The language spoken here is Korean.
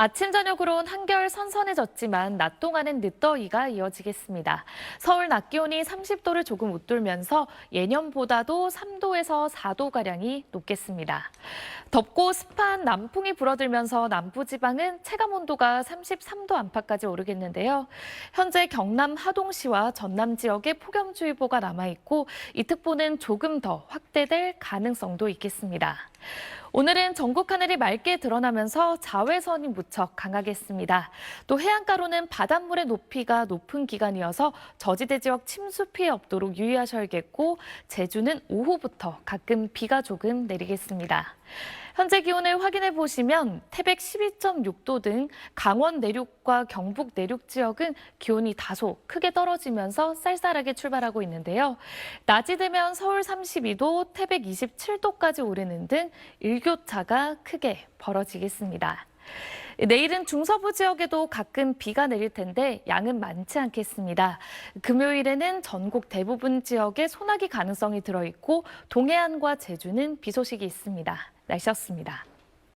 아침 저녁으론 한결 선선해졌지만 낮 동안은 늦더위가 이어지겠습니다. 서울 낮 기온이 30도를 조금 웃돌면서 예년보다도 3도에서 4도 가량이 높겠습니다. 덥고 습한 남풍이 불어들면서 남부 지방은 체감 온도가 33도 안팎까지 오르겠는데요. 현재 경남 하동시와 전남 지역에 폭염주의보가 남아 있고 이 특보는 조금 더 확대될 가능성도 있겠습니다. 오늘은 전국 하늘이 맑게 드러나면서 자외선이 무척 강하겠습니다. 또 해안가로는 바닷물의 높이가 높은 기간이어서 저지대 지역 침수 피해 없도록 유의하셔야겠고 제주는 오후부터 가끔 비가 조금 내리겠습니다. 현재 기온을 확인해 보시면 태백 12.6도 등 강원 내륙과 경북 내륙 지역은 기온이 다소 크게 떨어지면서 쌀쌀하게 출발하고 있는데요. 낮이 되면 서울 32도, 태백 27도까지 오르는 등 일교차가 크게 벌어지겠습니다. 내일은 중서부 지역에도 가끔 비가 내릴 텐데 양은 많지 않겠습니다. 금요일에는 전국 대부분 지역에 소나기 가능성이 들어 있고 동해안과 제주는 비 소식이 있습니다. 날씨였습니다.